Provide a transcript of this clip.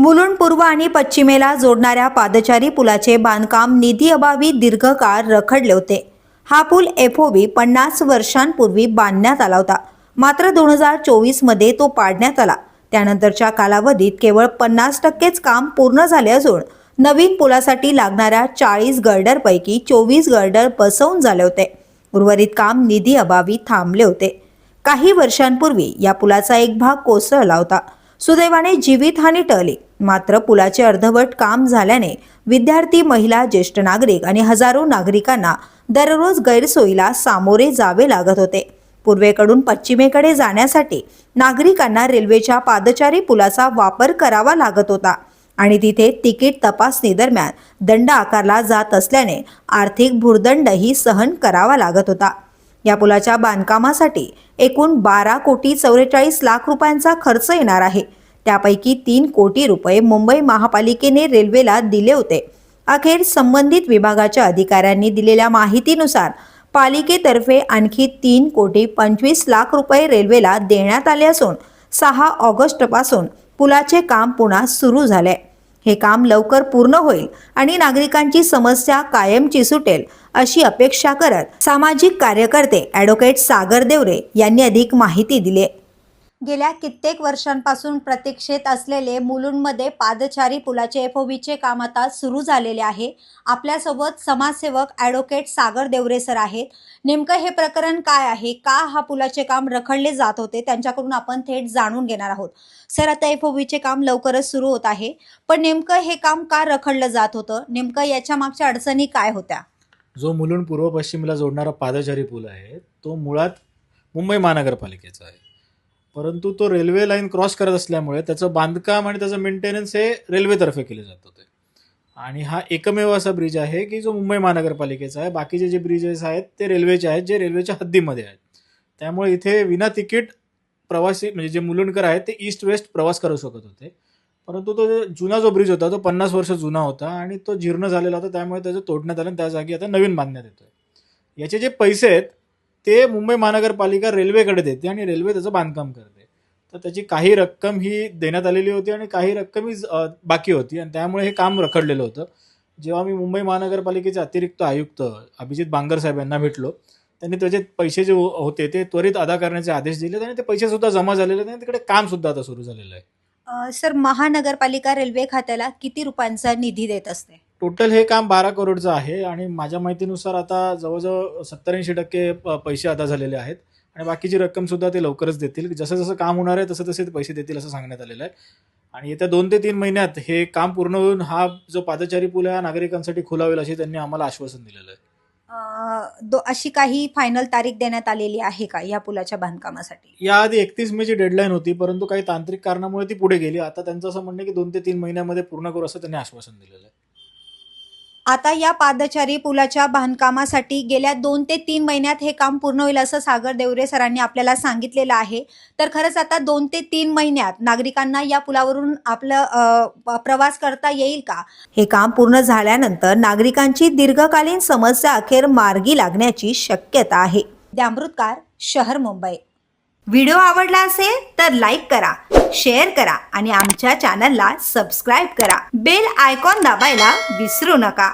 मुलुंड पूर्व आणि पश्चिमेला जोडणाऱ्या पादचारी पुलाचे बांधकाम निधी अभावी दीर्घकाळ रखडले होते. हा पूल एफओबी पन्नास वर्षांपूर्वी बांधण्यात आला होता. मात्र दोन हजार चोवीसमध्ये तो पाडण्यात आला. त्यानंतरच्या कालावधीत केवळ पन्नास टक्केच काम पूर्ण झाले असून नवीन पुलासाठी लागणाऱ्या चाळीस गर्डरपैकी चोवीस गर्डर बसवून झाले होते. उर्वरित काम निधी अभावी थांबले होते. काही वर्षांपूर्वी या पुलाचा एक भाग कोसळला होता. सुदैवाने जीवितहानी टळली. मात्र पुलाचे अर्धवट काम झाल्याने विद्यार्थी महिला ज्येष्ठ नागरिक आणि हजारो नागरिकांना दररोज गैरसोयीला सामोरे जावे लागत होते. पूर्वेकडून पश्चिमेकडे जाण्यासाठी नागरिकांना रेल्वेच्या पादचारी पुलाचा वापर करावा लागत होता आणि तिथे तिकीट तपासणी दरम्यान दंड आकारला जात असल्याने आर्थिक भुर्दंडही सहन करावा लागत होता. या पुलाच्या बांधकामासाठी एकूण बारा कोटी चौवेचाळीस लाख रुपयांचा खर्च येणार आहे. त्यापैकी तीन कोटी रुपये मुंबई महापालिकेने रेल्वेला दिले होते. अखेर संबंधित विभागाच्या अधिकाऱ्यांनी दिलेल्या माहितीनुसार पालिकेतर्फे आणखी तीन कोटी पंचवीस लाख रुपये रेल्वेला देण्यात आले असून सहा ऑगस्टपासून पुलाचे काम पुन्हा सुरू झाले. हे काम लवकर पूर्ण होईल आणि नागरिकांची समस्या कायमची सुटेल अशी अपेक्षा करत सामाजिक कार्यकर्ते ॲडव्होकेट सागर देवरे यांनी अधिक माहिती दिली गेल्या कित्येक वर्षांपासून प्रतीक्षेत असलेले मुलुंडमध्ये पादचारी पुलाचे एफओबीचे काम आता सुरू झालेले आहे. आपल्यासोबत समाजसेवक ॲडव्होकेट सागर देवरे सर आहेत. नेमकं हे प्रकरण काय आहे? का हा पुलाचे काम रखडले जात होते? त्यांच्याकडून आपण थेट जाणून घेणार आहोत. सर आता एफओबीचे काम लवकरच सुरू होत आहे. पण नेमकं हे काम का रखडलं जात होतं? नेमकं याच्या मागच्या अडचणी काय होत्या? जो मुलुंड पूर्व पश्चिमेला जोडणारा पादचारी पूल आहे तो मुळात मुंबई महानगरपालिकेचा आहे. परंतु तो रेल्वे लाईन क्रॉस करत असल्यामुळे त्याचं बांधकाम आणि त्याचं मेंटेनन्स हे रेल्वेतर्फे केले जात होते. आणि हा एकमेव असा ब्रिज आहे की जो मुंबई महानगरपालिकेचा आहे. बाकीचे जे ब्रिजेस आहेत ते रेल्वेचे आहेत जे रेल्वेच्या हद्दीमध्ये आहेत. त्यामुळे इथे विना तिकीट प्रवासी म्हणजे जे मुलुंडकर आहेत ते ईस्ट वेस्ट प्रवास करू शकत होते. परंतु तो जो जुना जो ब्रिज होता तो पन्नास वर्ष जुना होता आणि तो जीर्ण झालेला होता. त्यामुळे त्याचं तोडण्यात आलं आणि त्या जागी आता नवीन बांधण्यात येतोय. याचे जे पैसे आहेत ते मुंबई महानगरपालिका रेल्वेकडे देते आणि रेल्वे त्याचं बांधकाम करते. तर त्याची काही रक्कम ही देण्यात आलेली होती आणि काही रक्कम ही बाकी होती आणि त्यामुळे हे काम रखडलेलं होतं. जेव्हा मी मुंबई महानगरपालिकेचे अतिरिक्त आयुक्त अभिजित बांगर साहेब यांना भेटलो त्यांनी त्याचे पैसे जे होते ते त्वरित अदा करण्याचे आदेश दिले आणि ते पैसे सुद्धा जमा झालेले आहेत आणि तिकडे काम सुद्धा आता सुरू झालेलं आहे. सर महानगरपालिका रेल्वे खात्याला किती रुपयांचा निधी देत असते? टोटल हे काम बारा करोडचं आहे आणि माझ्या माहितीनुसार आता जवळजवळ सत्तर ऐंशी टक्के पैसे अदा झालेले आहेत. आणि बाकीची रक्कम सुद्धा ते लवकरच देतील. जसं जसं काम होणार आहे तसं तसे ते पैसे देतील असं सांगण्यात आलेलं आहे. आणि येत्या दोन ते तीन महिन्यात हे काम पूर्ण होऊन हा जो पादचारी पूल आहे हा नागरिकांसाठी खुला होईल अशी त्यांनी आम्हाला आश्वासन दिलेलं आहे. दो अशी काही फायनल तारीख देण्यात आलेली आहे का या पुलाच्या बांधकामासाठी? याआधी एकतीस मेची डेडलाईन होती परंतु काही तांत्रिक कारणामुळे ती पुढे गेली. आता त्यांचं असं म्हणणं आहे की दोन ते तीन महिन्यामध्ये पूर्ण करू असं त्यांनी आश्वासन दिलेलं आहे. आता या पादचारी पुलाच्या बांधकामासाठी गेल्या दोन ते तीन महिन्यात हे काम पूर्ण होईल असं सागर देवरे सरांनी आपल्याला सांगितलेलं आहे. तर खरंच आता दोन ते तीन महिन्यात नागरिकांना या पुलावरून आपलं प्रवास करता येईल का? हे काम पूर्ण झाल्यानंतर नागरिकांची दीर्घकालीन समस्या अखेर मार्गी लागण्याची शक्यता आहे. द्यामृतकार शहर मुंबई. व्हिडिओ आवडला असेल तर लाईक करा शेअर करा आणि आमच्या चॅनलला सबस्क्राईब करा. बेल आयकॉन दाबायला विसरू नका.